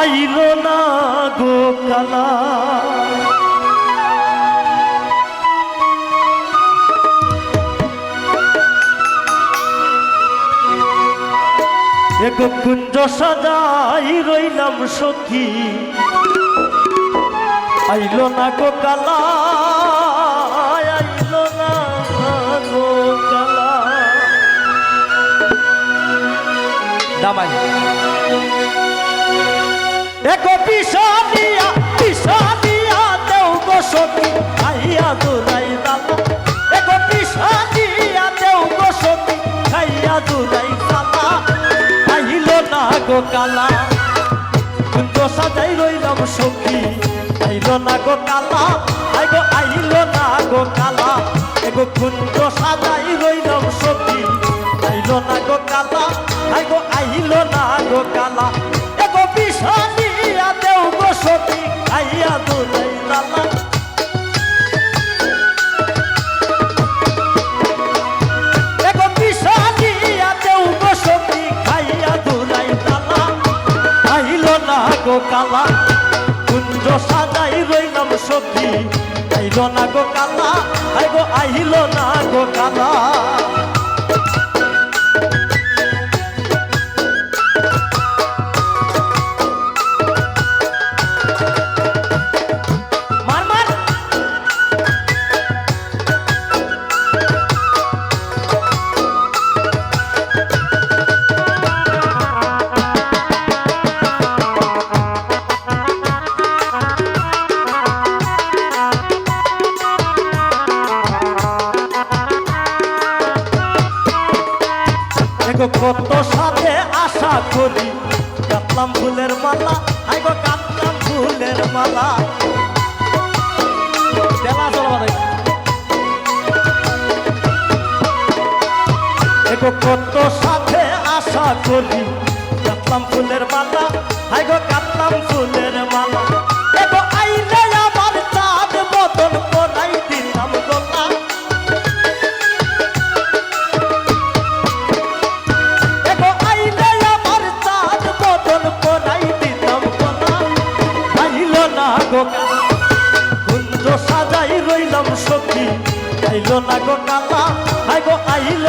আইল না গো কালা। এক কুঞ্জ সাজাই রইলাম সখী। আইল না গো কালা, আইল না গো কালা। দামাই। এক পিসা দিয়া পিসা দিয়া দেও গো সখী খাইয়া দুরাই দালা এক পিসা দিয়া দেও গো সখী খাইয়া দুরাই দালা আইল না গো কালা কুঞ্জ সাজাই রইলাম সখী। আইল না গো কালা, আইগো, আইল না গো কালা। এগো কুঞ্জ সাজাই রইলাম সখী। আইল না গো কালা, আইগো, আইল না গো কালা। এগো বিষাদিয়া গো কালা, কুঞ্জ সাজাই রইলাম সখী আইল না গো কালা, আইগো, আইল না গো কালা। করি ফুলের মালা আইগো কাতলাম ফুলের মালা। কত সাথে আশা করি কাতলাম ফুলের মালা আইগো কাতলাম ফুলের মালা। না গো কুঞ্জ সাজাই রইলাম সখী। আইল না গো কালা আইগো আইল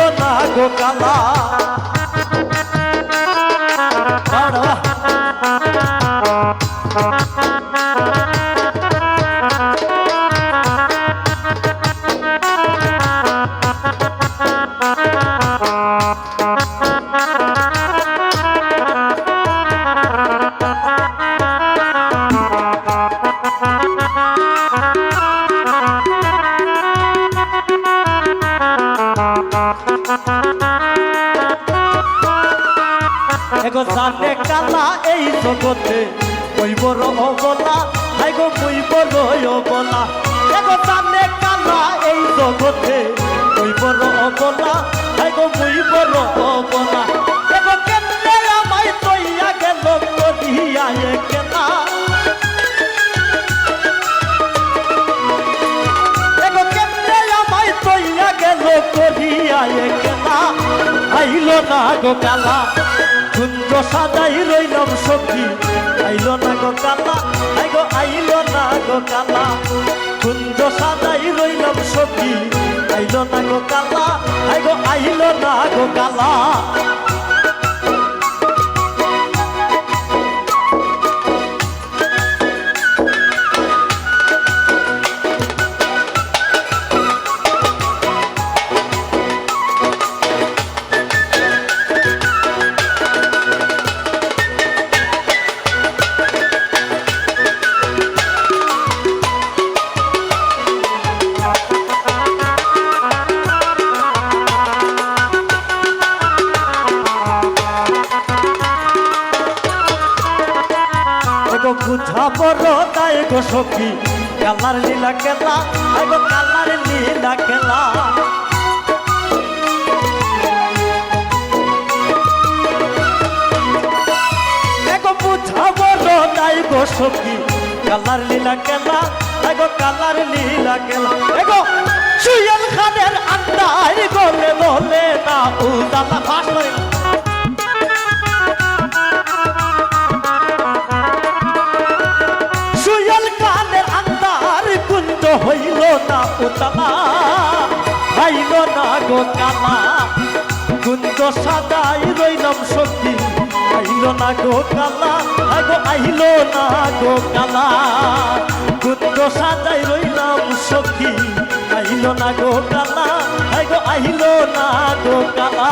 কালা এই জগতে ওই বড় অবলা। হাই গো, মুই বড় অবলা। এগো কালা এই জগতে ওই বড় অবলা। হাই গো, মুই বড় অবলা। কেমনে আমায় তৈয়া গেল করিয়া কেনা এগো কেমনে আমায় তৈয়া গেল করিয়া কেনা আইল না গো কালা। সখী, আইল না গো কালা, আইগো, আইল না গো কালা। কুঞ্জ সাদাই রইলাম সখী, আইল না গো কালা, আইগো, আইল না গো কালা। বুঝা তাই গো সখী। কালার লীলা খেলা এগো কালার লীলা খেলা। গো কালার লীলা কালার লীলা সুয়েল খানের গলে আইল না গো কালা। কুন্দ সাদাই রইলাম সত্যি আহিল না গো কালা, আগো আহিল না গো কালা। কুন্দ সাদাই রইলাম সখী। আহিল না গো কালা, আগো আহিল না গো কালা।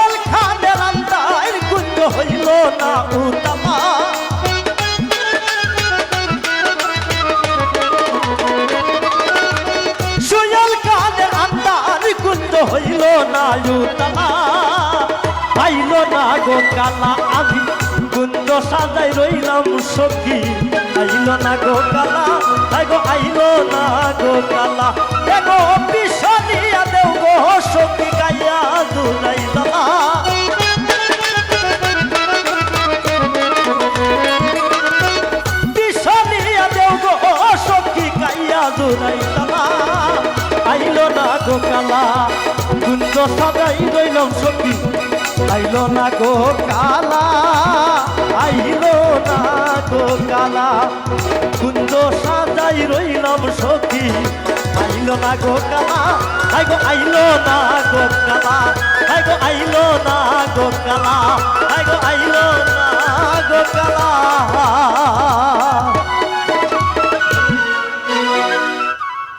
হইল না পাইল না গো কালা আমি কুন্দ সাজাই রইলাম সখী। আইল না গো কালা, আই গো আইল না গো কালা। এগো পিছনিয়া দেও গো সখী গাইয়া দুলাই দলা পিছনিয়া দেও গো সখী গাইয়া দুলাই দলা আইল না গো কালা কুন্দ সাজাই রইলাম সখী। আইল না গো কালা, আইল না গো কালা। কুন্দ সাজাই রইলাম সখী। আইল না গো কালা আই গো আইল না গো কালা। আই গো আইল না গো কালা আই গো আইল না গো কালা।